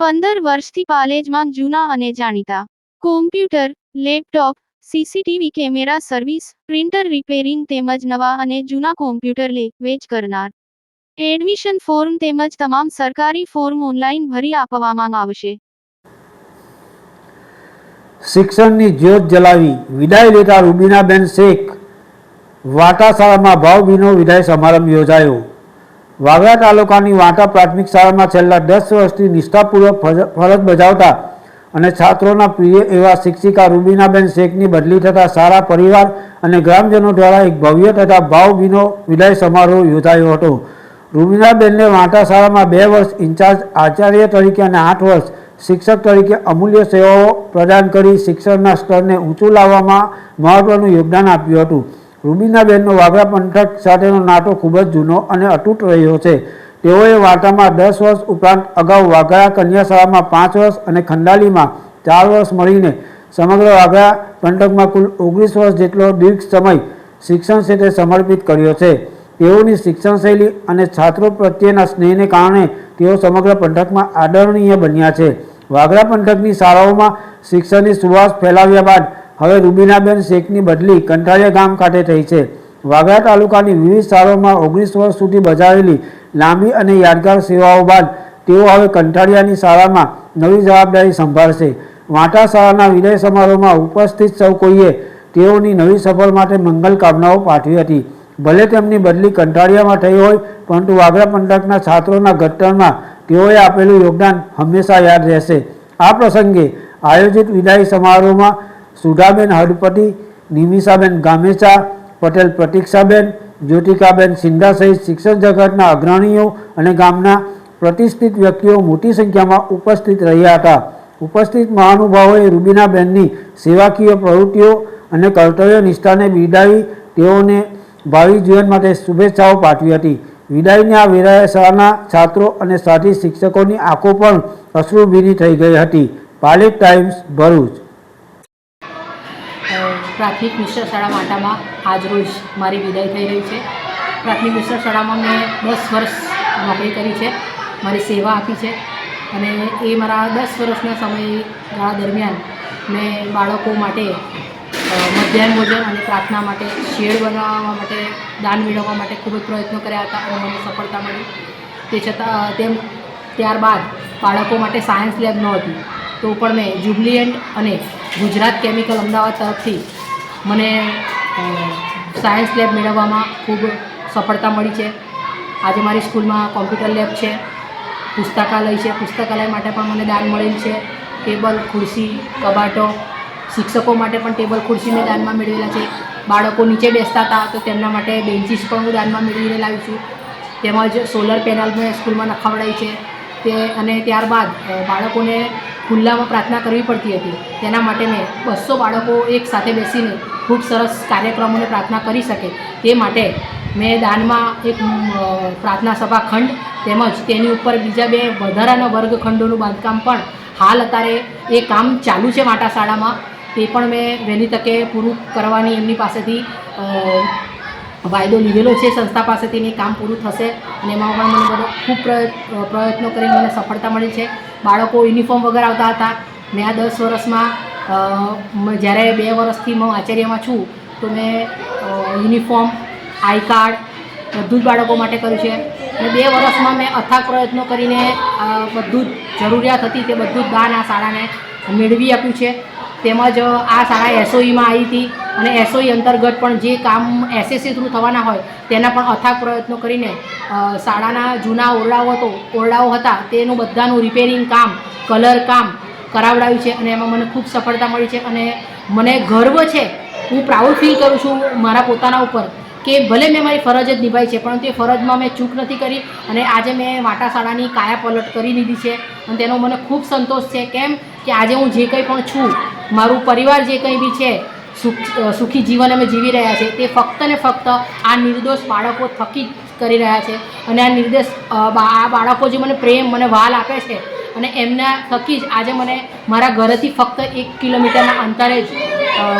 પંદર વર્ષથી પાલેજમાં જૂના અને જાણીતા. Computer laptop CCTV camera service printer repairing તેમજ નવા અને જૂના કોમ્પ્યુટર લે, વેચ કરનાર. એડમિશન ફોર્મ તેમજ તમામ સરકારી ફોર્મ ઓનલાઈન ભરી આપવામાં આવશે. શિક્ષણની જ્યોત જલાવી વિદાય લેતા રૂબીનાબેન શેખ વાટાશાળામાં ભાવભીનો વિદાય સમારંભ યોજાયો. વાગરા તાલુકાની વાટા પ્રાથમિક શાળામાં છેલ્લા દસ વર્ષથી નિષ્ઠાપૂર્વક ફરજ બજાવતા અને છાત્રોના પ્રિય એવા શિક્ષિકા રૂબીનાબેન શેખની બદલી થતા સારા પરિવાર અને ગ્રામજનો દ્વારા એક ભવ્ય તથા ભાવભીનો વિદાય સમારોહ યોજાયો હતો. રૂબીનાબેનને વાંટા શાળામાં બે વર્ષ ઇન્ચાર્જ આચાર્ય તરીકે અને આઠ વર્ષ શિક્ષક તરીકે અમૂલ્ય સેવાઓ પ્રદાન કરી શિક્ષણના સ્તરને ઊંચું લાવવામાં મહત્વનું યોગદાન આપ્યું હતું. રૂબીનાબેનનો વાઘરા પંથક સાથેનો નાટો ખૂબ જ જૂનો અને અતૂટ રહ્યો છે. તેઓએ વાર્તામાં દસ વર્ષ ઉપરાંત અગાઉ વાઘરા કન્યાશાળામાં પાંચ વર્ષ અને ખંડાલીમાં ચાર વર્ષ મળીને સમગ્ર વાઘરા પંથકમાં કુલ ઓગણીસ વર્ષ જેટલો દીર્ઘ સમય શિક્ષણ ક્ષેત્રે સમર્પિત કર્યો છે. તેઓની શિક્ષણ શૈલી અને છાત્રો પ્રત્યેના સ્નેહને કારણે તેઓ સમગ્ર પંથકમાં આદરણીય બન્યા છે. વાઘરા પંથકની શાળાઓમાં શિક્ષણની સુવાસ ફેલાવ્યા બાદ હવે રૂબીનાબેન શેખની બદલી કંટાળિયા ગામ ખાતે થઈ છે. વાગરા તાલુકાની વિવિધ શાળાઓમાં ઓગણીસ વર્ષ સુધી બજાવેલી લાંબી અને યાદગાર સેવાઓ બાદ તેઓ હવે કંટાળિયાની શાળામાં નવી જવાબદારી સંભાળશે. વાંટા શાળાના વિદાય સમારોહમાં ઉપસ્થિત સૌ કોઈએ તેઓની નવી સફળ માટે મંગલ કામનાઓ પાઠવી હતી. ભલે તેમની બદલી કંટાળિયામાં થઈ હોય, પરંતુ વાગરા પંથકના છાત્રોના ઘટનમાં તેઓએ આપેલું યોગદાન હંમેશા યાદ રહેશે. આ પ્રસંગે આયોજિત વિદાય સમારોહમાં સુધાબેન હડપતિ, નિમિષાબેન ગામેચા, પટેલ પ્રતીક્ષાબેન, જ્યોતિકાબેન સિંધા સહિત શિક્ષણ જગતના અગ્રણીઓ અને ગામના પ્રતિષ્ઠિત વ્યક્તિઓ મોટી સંખ્યામાં ઉપસ્થિત રહ્યા હતા. ઉપસ્થિત મહાનુભાવોએ રૂબીનાબેનની સેવાકીય પ્રવૃત્તિઓ અને કર્તવ્ય નિષ્ઠાને બિરદાવી તેઓને ભાવિ જીવન માટે શુભેચ્છાઓ પાઠવી હતી. વિદાયની આ વેરાએ શાળાના છાત્રો અને સાથી શિક્ષકોની આંખો પણ અશ્રુભીની થઈ ગઈ હતી. પાલિત ટાઈમ્સ, ભરૂચ. પ્રાથમિક મિશ્ર શાળા માટામાં આજરોજ મારી વિદાય થઈ રહી છે. પ્રાથમિક મિશ્ર શાળામાં મેં દસ વર્ષ નોકરી કરી છે. મારી સેવા આપી છે. અને એ મારા દસ વર્ષના સમયગાળા દરમિયાન મેં બાળકો માટે મધ્યાહન ભોજન અને પ્રાર્થના માટે શેડ બનાવવા માટે, દાન મેળવવા માટે ખૂબ જ પ્રયત્નો કર્યા હતા અને મને સફળતા મળી. તે છતાં તેમ ત્યારબાદ બાળકો માટે સાયન્સ લેબ નહોતી. તો પણ મેં જુબલિયન્ટ અને ગુજરાત કેમિકલ અમદાવાદ તરફથી મને સાયન્સ લેબ મેળવવામાં ખૂબ સફળતા મળી છે. આજે મારી સ્કૂલમાં કોમ્પ્યુટર લેબ છે, પુસ્તકાલય છે. પુસ્તકાલય માટે પણ મને દાન મળેલ છે. ટેબલ, ખુરશી, કબાટો, શિક્ષકો માટે પણ ટેબલ, ખુરશી મેં દાનમાં મેળવેલા છે. બાળકો નીચે બેસતા હતા, તો તેમના માટે બેન્ચીસ પણ હું દાનમાં મેળવીને લાવી છું. તેમજ સોલર પેનલ મેં સ્કૂલમાં નખાવડાવી છે. તે, અને ત્યારબાદ બાળકોને ખુલ્લામાં પ્રાર્થના કરવી પડતી હતી. તેના માટે મેં બસો બાળકો એક સાથે બેસીને ખૂબ સરસ કાર્યક્રમોને પ્રાર્થના કરી શકે તે માટે મેં દાનમાં એક પ્રાર્થના સભા ખંડ તેમજ તેની ઉપર બીજા બે વધારાના વર્ગખંડોનું બાંધકામ પણ હાલ અત્યારે એ કામ ચાલુ છે માટા શાળામાં. તે પણ મેં વહેલી તકે પૂરું કરવાની એમની પાસેથી વાયદો લીધેલો છે. સંસ્થા પાસેથી એ કામ પૂરું થશે અને એમાં પણ મને બધો ખૂબ પ્રયત્ન કરીને મને સફળતા મળી છે. બાળકો યુનિફોર્મ વગર આવતા હતા. મેં આ દસ વર્ષમાં જ્યારે બે વર્ષથી હું આચાર્યમાં છું, તો મેં યુનિફોર્મ, આઈ કાર્ડ, બધું જ બાળકો માટે કર્યું છે. અને બે વર્ષમાં મેં અથાગ પ્રયત્નો કરીને બધું જ જરૂરિયાત હતી તે બધું જ દાન આ શાળાને મેળવી આપ્યું છે. તેમજ આ શાળા એસઓઈમાં આવી હતી અને એસઓઈ અંતર્ગત પણ જે કામ એસએસસી થ્રુ થવાના હોય, તેના પણ અથાગ પ્રયત્નો કરીને શાળાના જૂના ઓરડાઓ હતો, ઓરડાઓ હતા, તેનું બધાનું રિપેરિંગ કામ કલર કામ કરાવડાવ્યું છે અને એમાં મને ખૂબ સફળતા મળી છે અને મને ગર્વ છે, હું પ્રાઉડ ફીલ કરું છું મારા પોતાના ઉપર કે ભલે મેં મારી ફરજ જ નિભાવી છે, પરંતુ એ ફરજમાં મેં ચૂક નથી કરી અને આજે મેં વાટાશાળાની કાયા પલટ કરી લીધી છે અને તેનો મને ખૂબ સંતોષ છે. કેમ કે આજે હું જે કંઈ પણ છું, મારું પરિવાર જે કંઈ બી છે, સુખ સુખી જીવન અમે જીવી રહ્યા છે, તે ફક્ત ને ફક્ત આ નિર્દોષ બાળકો થકી જ કરી રહ્યા છે અને આ નિર્દોષ આ બાળકો જે મને પ્રેમ, મને વાલ આપે છે અને એમના થકી જ આજે મને મારા ઘરેથી ફક્ત એક કિલોમીટરના અંતરે જ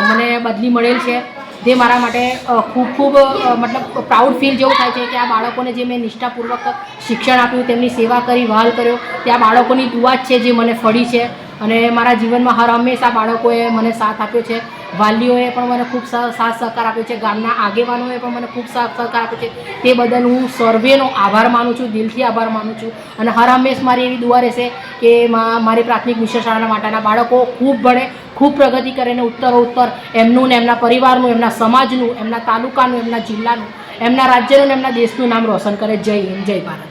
મને બદલી મળેલ છે. જે મારા માટે ખૂબ ખૂબ મતલબ પ્રાઉડ ફીલ જેવું થાય છે કે આ બાળકોને જે મેં નિષ્ઠાપૂર્વક શિક્ષણ આપ્યું, તેમની સેવા કરી, વહાલ કર્યો, તે આ બાળકોની દુઆ જ છે જે મને ફળી છે. અને મારા જીવનમાં હર હંમેશા બાળકોએ મને સાથ આપ્યો છે. વાલીઓએ પણ મને ખૂબ સાથ સહકાર આપ્યો છે. ગામના આગેવાનોએ પણ મને ખૂબ સાથ સહકાર આપ્યો છે. તે બદલ હું સર્વેનો આભાર માનું છું, દિલથી આભાર માનું છું. અને હર હંમેશ મારી એવી દુઆ રહેશે કે મારી પ્રાથમિક મિશ્ર શાળાના માટેના બાળકો ખૂબ ભણે, ખૂબ પ્રગતિ કરે અને ઉત્તરોત્તર એમનું ને એમના પરિવારનું, એમના સમાજનું, એમના તાલુકાનું, એમના જિલ્લાનું, એમના રાજ્યનું ને એમના દેશનું નામ રોશન કરે. જય હિન્દ, જય ભારત.